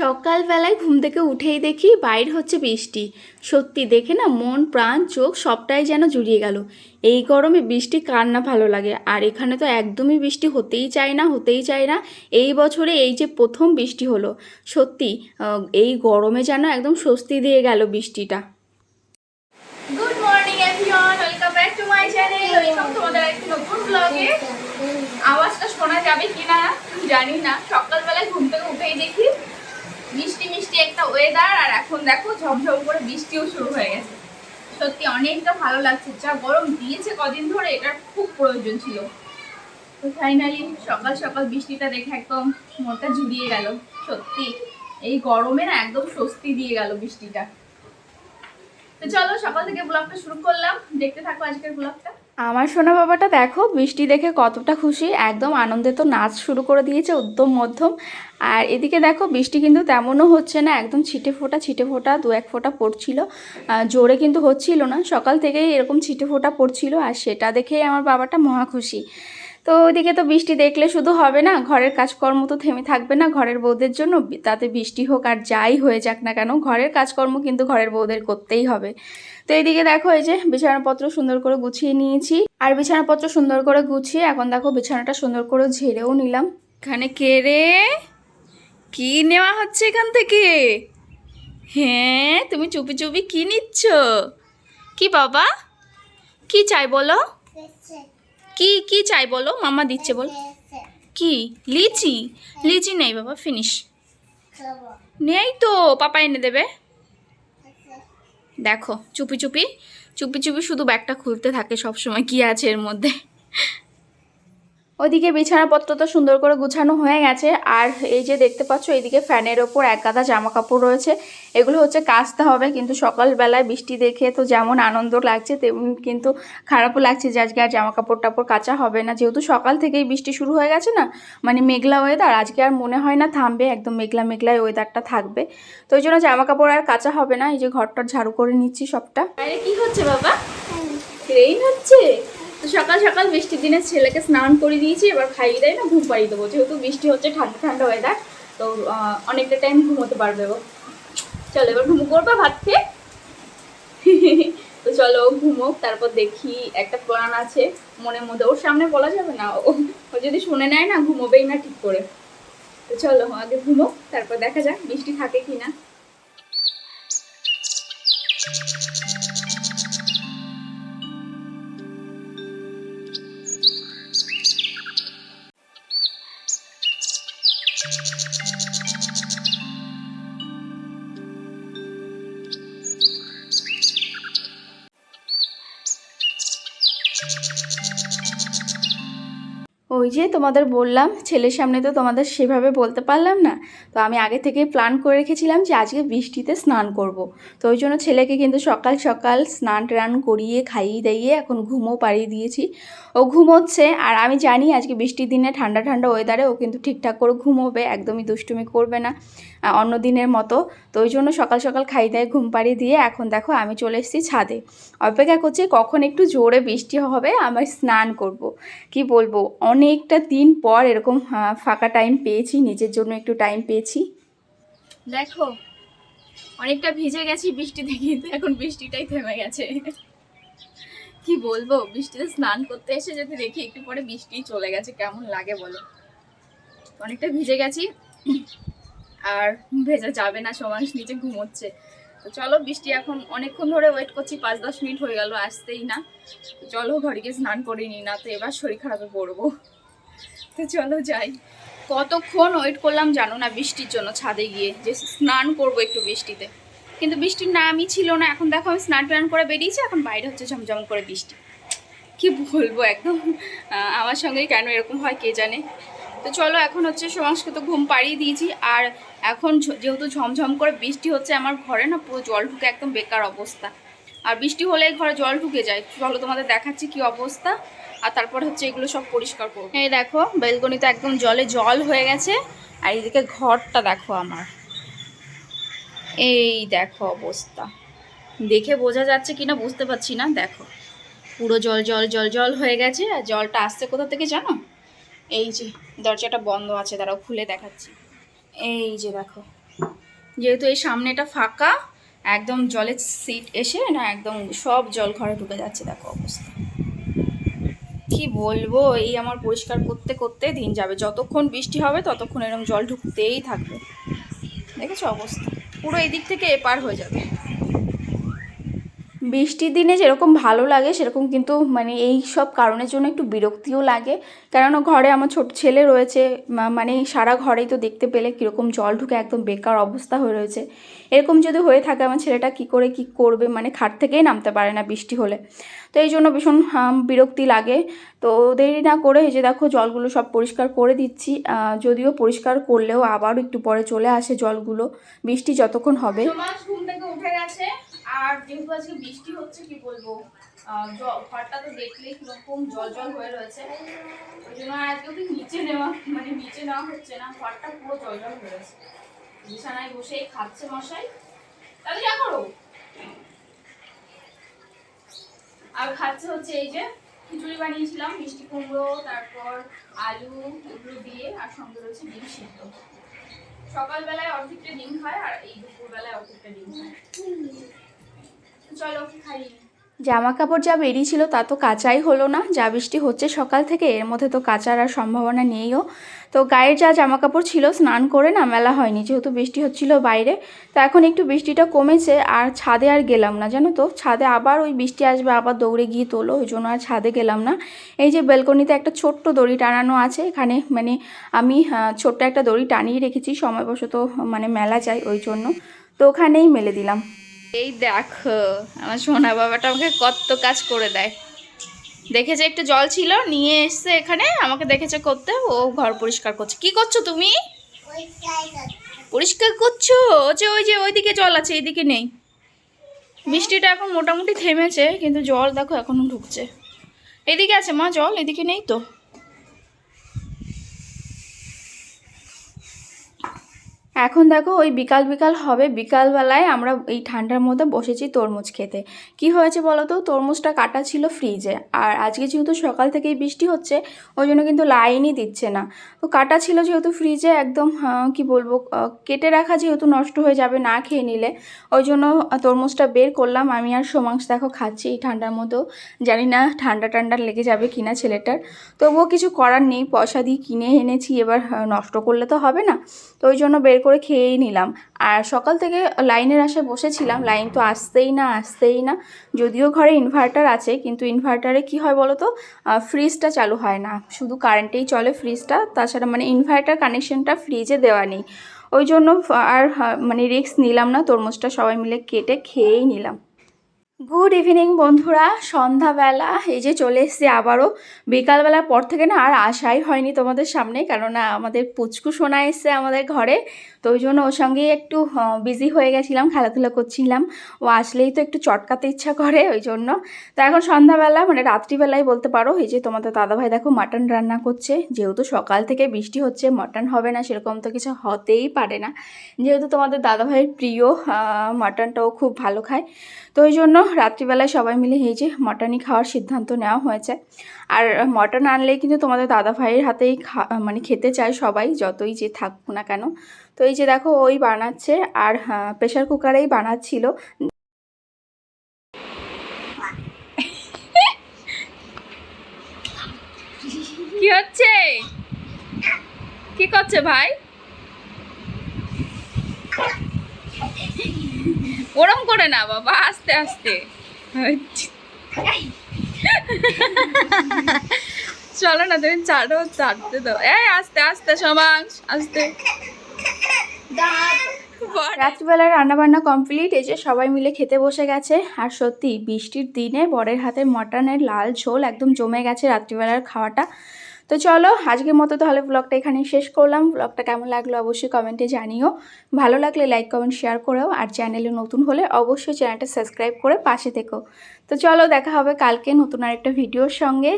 সকালবেলায় ঘুম থেকে উঠেই দেখি বাইর হচ্ছে বৃষ্টি। সত্যি দেখে না মন, প্রাণ, চোখ সবটাই যেন জুড়িয়ে গেল। এই গরমে বৃষ্টি কার না ভালো লাগে? আর এখানে তো একদমই বৃষ্টি হতেই চায় না, হতেই চায় না। এই বছরে এই যে প্রথম বৃষ্টি হলো, সত্যি এই গরমে যেন একদম স্বস্তি দিয়ে গেল বৃষ্টিটা। Good morning everyone welcome back to my channel তোমাদের একটি নতুন ব্লগে আওয়াজটা শোনা যাবে কিনা জানি না। সকালবেলায় ঘুম থেকে উঠেই দেখি মিষ্টি মিষ্টি একটা ওয়েদার আর এখন দেখো ঝমঝম করে বৃষ্টিও শুরু হয়ে গেছে। সত্যি অনেকটা ভালো লাগছে। যা গরম দিয়েছে কদিন ধরে, এটার খুব প্রয়োজন ছিল। তো ফাইনালি সকাল সকাল বৃষ্টিটা দেখে একদম মনটা জুড়িয়ে গেল। সত্যি, এই গরমে না একদম স্বস্তি দিয়ে গেল বৃষ্টিটা। তো চলো সকাল থেকে ব্লগটা শুরু করলাম। দেখতে থাকো আজকের ব্লগটা আমার সোনা বাবাটা দেখো, বৃষ্টি দেখে কতটা খুশি। একদম আনন্দে তো নাচ শুরু করে দিয়েছে, উদ্যম, মধ্যম। আর এদিকে দেখো, বৃষ্টি কিন্তু তেমনও হচ্ছে না, একদম ছিটে ফোটা ছিটে ফোটা, দু এক ফোটা পড়ছিল। জোরে কিন্তু হচ্ছিল না, সকাল থেকেই এরকম ছিটে ফোটা পড়ছিল, আর সেটা দেখেই আমার বাবাটা মহা খুশি। তো ওইদিকে তো বৃষ্টি দেখলে শুধু হবে না, ঘরের কাজকর্ম তো থেমে থাকবে না ঘরের বউদের জন্য, তাতে বৃষ্টি হোক আর যাই হয়ে যাক না কেন, ঘরের কাজকর্ম কিন্তু ঘরের বউদের করতেই হবে। তো এইদিকে দেখো এই যে বিছানাপত্র সুন্দর করে গুছিয়ে নিয়েছি। আর বিছানাপত্র সুন্দর করে গুছিয়ে এখন দেখো বিছানাটা সুন্দর করে ঝেড়েও নিলাম। এখানে কে রে? কি নেওয়া হচ্ছে এখান থেকে? হ্যাঁ তুমি চুপি চুপি কি নিচ্ছ? কি বাবা? কি চাই বলো? কি কি চাই বলো? মামা দিচ্ছে বল। কি? লিচি? লিচি নেই বাবা ফিনিশ নেই তো, পাপা এনে দেবে। দেখো, চুপি চুপি চুপি চুপি শুধু ব্যাগটা খুলতে থাকে সব সময় কি আছে এর মধ্যে। ওইদিকে বিছানাপত্র তো সুন্দর করে গুছানো হয়ে গেছে। আর এই যে দেখতে পাচ্ছ এইদিকে ফ্যানের ওপর এক গাদা জামা কাপড় রয়েছে। এগুলো হচ্ছে কাচতে হবে কিন্তু সকালবেলায় বৃষ্টি দেখে তো যেমন আনন্দ লাগছে তেমন কিন্তু খারাপও লাগছে যে আজকে আর জামা কাপড় টাপড় কাচা হবে না। যেহেতু সকাল থেকেই বৃষ্টি শুরু হয়ে গেছে না মানে মেঘলা ওয়েদার আজকে আর মনে হয় না থামবে একদম মেঘলা মেঘলা ওয়েদারটা থাকবে। তো ওই জন্য জামা কাপড় আর কাচা হবে না এই যে ঘরটার ঝাড়ু করে নিচ্ছি সবটা। আরে কি হচ্ছে বাবা? ট্রেন হচ্ছে? তো সকাল সকাল বৃষ্টির দিনে ছেলেকে স্নান করে দিয়েছি, এবার খাইয়ে দেয় না, ঘুম পাড়িয়ে দেবো। যেহেতু বৃষ্টি হচ্ছে, ঠান্ডা ঠান্ডা ওয়েদার তো অনেকটা টাইম ঘুমোতে পারবে ও। চলো, এবার ঘুমো করবা ভাত খেয়ে। তো চলো ঘুমোক, তারপর দেখি একটা প্ল্যান আছে মনের মধ্যে। ওর সামনে বলা যাবে না, ও যদি শুনে নেয় না, ঘুমোবেই না ঠিক করে। তো চলো আগে ঘুমোক, তারপর দেখা যাক বৃষ্টি থাকে কি না Thank you. ওই যে তোমাদের বললাম, ছেলের সামনে তো তোমাদের সেভাবে বলতে পারলাম না। তো আমি আগে থেকেই প্ল্যান করে রেখেছিলাম যে আজকে বৃষ্টিতে স্নান করব। তো ওই জন্য ছেলেকে কিন্তু সকাল সকাল স্নান টান করিয়ে খাইয়ে দাইয়ে এখন ঘুমও পাড়িয়ে দিয়েছি। ও ঘুমোচ্ছে আর আমি জানি আজকে বৃষ্টির দিনে ঠান্ডা ঠান্ডা ওয়েদারে ও কিন্তু ঠিকঠাক করে ঘুমোবে, একদমই দুষ্টুমি করবে না অন্য দিনের মতো। তো ওই জন্য সকাল সকাল খাই দাই ঘুম পাড়িয়ে দিয়ে এখন দেখো আমি চলে এসেছি ছাদে। অপেক্ষা করছি কখন একটু জোরে বৃষ্টি হবে, আমি স্নান করব। কি বলব? অনেকটা দিন পর এরকম ফাঁকা টাইম পেয়েছি, নিজের জন্য একটু টাইম পেয়েছি। দেখো, অনেকটা ভিজে গেছি বৃষ্টিতে কিন্তু এখন বৃষ্টিটাই থেমে গেছে। কি বলব, বৃষ্টিতে স্নান করতে এসে যদি দেখি একটু পরে বৃষ্টি চলে গেছে, কেমন লাগে বলো? অনেকটা ভিজে গেছি, আর ভেজা যাবে না সমান নিচে ঘুমোচ্ছে। তো চলো, বৃষ্টি এখন অনেকক্ষণ ধরে ওয়েট করছি পাঁচ দশ মিনিট হয়ে গেল, আসতেই না। চলো, ঘরে গিয়ে স্নান করে নিই, না তো এবার শরীর খারাপে পড়ব। তো চলো যাই। কতক্ষণ ওয়েট করলাম জানো না বৃষ্টির জন্য ছাদে গিয়ে, যে স্নান করব একটু বৃষ্টিতে। কিন্তু বৃষ্টির নামই ছিল না, এখন দেখো আমি স্নান টান করে বেরিয়েছি, এখন বাইরে হচ্ছে ঝমঝম করে বৃষ্টি। কি বলব একদম আমার সঙ্গেই কেন এরকম হয় কে জানে। তো চলো এখন হচ্ছে সমাজকে তো ঘুম পাড়িয়ে দিয়েছি, আর এখন যেহেতু ঝমঝম করে বৃষ্টি হচ্ছে আমার ঘরে না পুরো জল ঢুকে একদম বেকার অবস্থা। আর বৃষ্টি হলে ঘরে জল ঢুকে যায়। চলো তোমাদের দেখাচ্ছি কি অবস্থা। আর তারপর হচ্ছে এগুলো সব পরিষ্কার করব। এই দেখো বেলকনিতে একদম জলে জল হয়ে গেছে। আর এইদিকে ঘরটা দেখো আমার। এই দেখো অবস্থা। দেখে বোঝা যাচ্ছে কিনা বুঝতে পারছি না, দেখো। পুরো জল জল জল জল হয়ে গেছে, আর জলটা আসছে কোথা থেকে জানো? এই যে, দরজাটা বন্ধ আছে, দাঁড়াও, খুলে দেখাচ্ছি। এই যে দেখো, যেহেতু এই সামনেটা ফাঁকা, একদম জলের সিট এসে না একদম সব জল ঘরে ঢুকে যাচ্ছে, দেখো অবস্থা। কি বলব? এই আমার পরিষ্কার করতে করতে দিন যাবে। যতক্ষণ বৃষ্টি হবে, ততক্ষণ এরকম জল ঢুকতেই থাকবে। দেখেছ অবস্থা? পুরো এই দিক থেকে এপার হয়ে যাবে। বৃষ্টির দিনে যেরকম ভালো লাগে, সেরকম কিন্তু মানে এই সব কারণের জন্য একটু বিরক্তিও লাগে। কেননা ঘরে আমার ছোট ছেলে রয়েছে মানে সারা ঘরেই তো দেখতে পেলে কীরকম জল ঢুকে একদম বেকার অবস্থা হয়ে রয়েছে। এরকম যদি হয়ে থাকে আমার ছেলেটা কি করে কি করবে? মানে খাট থেকেই নামতে পারে না বৃষ্টি হলে। তো এই জন্য ভীষণ বিরক্তি লাগে। তো দেরি না করে যে দেখো জলগুলো সব পরিষ্কার করে দিচ্ছি। যদিও পরিষ্কার করলেও আবারও একটু পরে চলে আসে জলগুলো। বৃষ্টি যতক্ষণ হবে। উঠে গেছে। আর যেহেতু আজকে বৃষ্টি হচ্ছে, কি বলব? ঘরটা তো দেখলেই কীরকম জল জল হয়ে রয়েছে। ওই জন্য আজকে ওকে নিচে নেওয়া মানে নিচে নেওয়া হচ্ছে না, ঘরটা পুরো জল জল হয়ে রয়েছে। বিছানায় বসে খাচ্ছে মশাই। তাহলে যা করো। আর খাচ্ছে হচ্ছে এই যে খিচুড়ি বানিয়েছিলাম, মিষ্টি কুমড়ো, তারপর আলু, এগুলো দিয়ে, আর সঙ্গে রয়েছে ডিম সিদ্ধ। সকালবেলায় অর্ধেকটা ডিম খায়, আর এই দুপুরবেলায় অর্ধেকটা ডিম খায়। জামা কাপড় যা বেরিয়েছিল তা তো কাচাই হলো না। যা বৃষ্টি হচ্ছে সকাল থেকে, এর মধ্যে তো কাচার আর সম্ভাবনা নেইও। তো গায়ের যা জামা কাপড় ছিল, স্নান করে না, মেলা হয়নি। যেহেতু বৃষ্টি হচ্ছিল বাইরে, তো এখন একটু বৃষ্টিটা কমেছে, আর ছাদে আর গেলাম না। জানো তো, ছাদে আবার ওই বৃষ্টি আসবে, আবার দৌড়ে গিয়ে তোলো, ওই জন্য আর ছাদে গেলাম না। এই যে বেলকনিতে একটা ছোট্ট দড়ি টানানো আছে, এখানে মানে আমি ছোট্ট একটা দড়ি টানিয়ে রেখেছি, সময়বশত মানে মেলা যায় ওই জন্য। তো ওখানেই মেলে দিলাম। এই দেখো, আমার সোনা বাবাটা আমাকে কত কাজ করে দেয়। দেখেছে একটু জল ছিল, নিয়ে এসছে এখানে, আমাকে দেখেছে করতে, ও ঘর পরিষ্কার করছে। কি করছ তুমি? পরিষ্কার করছ? যে, ওই যে, ওইদিকে জল আছে, এইদিকে নেই। বৃষ্টিটা এখন মোটামুটি থেমেছে, কিন্তু জল দেখো এখনও ঢুকছে। এদিকে আছে মা, জল, এদিকে নেই তো। এখন দেখো ওই বিকাল বিকাল হবে বিকালবেলায় আমরা এই ঠান্ডার মধ্যে বসেছি তরমুজ খেতে। কি হয়েছে বলো তো? তরমুজটা কাটা ছিল ফ্রিজে আর আজকে যেহেতু সকাল থেকেই বৃষ্টি হচ্ছে ওই জন্য কিন্তু লাইনই দিচ্ছে না। তো কাটা ছিল যেহেতু ফ্রিজে একদম আহ, কি বলব কেটে রাখা যেহেতু নষ্ট হয়ে যাবে না খেয়ে নিলে ওই জন্য তরমুজটা বের করলাম। আমি আর সোমাংস দেখো খাচ্ছি এই ঠান্ডার মধ্যেও জানি না ঠান্ডা ঠান্ডা লেগে যাবে কিনা ছেলেটার। তবুও কিছু করার নেই পয়সা দিয়ে কিনে এনেছি এবার নষ্ট করলে তো হবে না। তো ওই জন্য বের করে খেয়েই নিলাম। আর সকাল থেকে লাইনের আশায় বসেছিলাম, লাইন তো আসতেই না আসতেই না। যদিও ঘরে ইনভার্টার আছে, কিন্তু ইনভার্টারে কি হয় বলো তো ফ্রিজটা চালু হয় না। শুধু কারেন্টেই চলে ফ্রিজটা তাছাড়া মানে ইনভার্টার কানেকশনটা ফ্রিজে দেওয়া নেই। ওই জন্য আর মানে রিস্ক নিলাম না, তরমুজটা সবাই মিলে কেটে খেয়েই নিলাম। গুড ইভিনিং বন্ধুরা। সন্ধ্যাবেলা, এই যে চলে এসেছি আবারও। বিকালবেলার পর থেকে না আর আসাই হয়নি তোমাদের সামনে, কেননা আমাদের পুচকু শোনা এসছে আমাদের ঘরে। তো ওই জন্য ওর সঙ্গেই একটু বিজি হয়ে গেছিলাম, খেলাধুলা করছিলাম। ও আসলেই তো একটু চটকাতে ইচ্ছা করে, ওই জন্য। তো এখন সন্ধ্যাবেলা মানে রাত্রিবেলায় বলতে পারো, এই যে তোমাদের দাদাভাই দেখো মাটন রান্না করছে। যেহেতু সকাল থেকে বৃষ্টি হচ্ছে, মাটন হবে না, সেরকম তো কিছু হতেই পারে না। যেহেতু তোমাদের দাদাভাইয়ের প্রিয় মাটনটাও খুব ভালো খায়। তো ওই জন্য রাত্রিবেলায় সবাই মিলে এই যে মটনই খাওয়ার সিদ্ধান্ত নেওয়া হয়েছে। আর মটন আনলেই কিন্তু তোমাদের দাদা ভাইয়ের হাতেই খা মানে খেতে চায় সবাই, যতই যে থাকুক না কেন। তো এই যে দেখো, ওই বানাচ্ছে আর প্রেশার কুকারেই বানাচ্ছিল। কি হচ্ছে? কি করছে ভাই? ওরম করে না বাবা, আস্তে আস্তে। চলো না, তুমি চাটো চাটতে দাও। এই, আস্তে আস্তে, সমাজ, আস্তে। রাত্রিবেলা রান্না বান্না কমপ্লিট, এই যে সবাই মিলে খেতে বসে গেছে। আর সত্যি, বৃষ্টির দিনে বরের হাতে মটনের লাল ঝোল একদম জমে গেছে রাত্রিবেলার খাওয়াটা। তো চলো, আজকের মতো তাহলে ব্লগটা এখানে শেষ করলাম। ব্লগটা কেমন লাগল অবশ্যই কমেন্টে জানিও। ভালো লাগলে লাইক কমেন্ট শেয়ার করেও। আর চ্যানেলে নতুন হলে অবশ্যই চ্যানেলটা সাবস্ক্রাইব করে পাশে থেকো। তো চলো, দেখা হবে কালকে নতুন আরেকটা ভিডিওর সঙ্গে।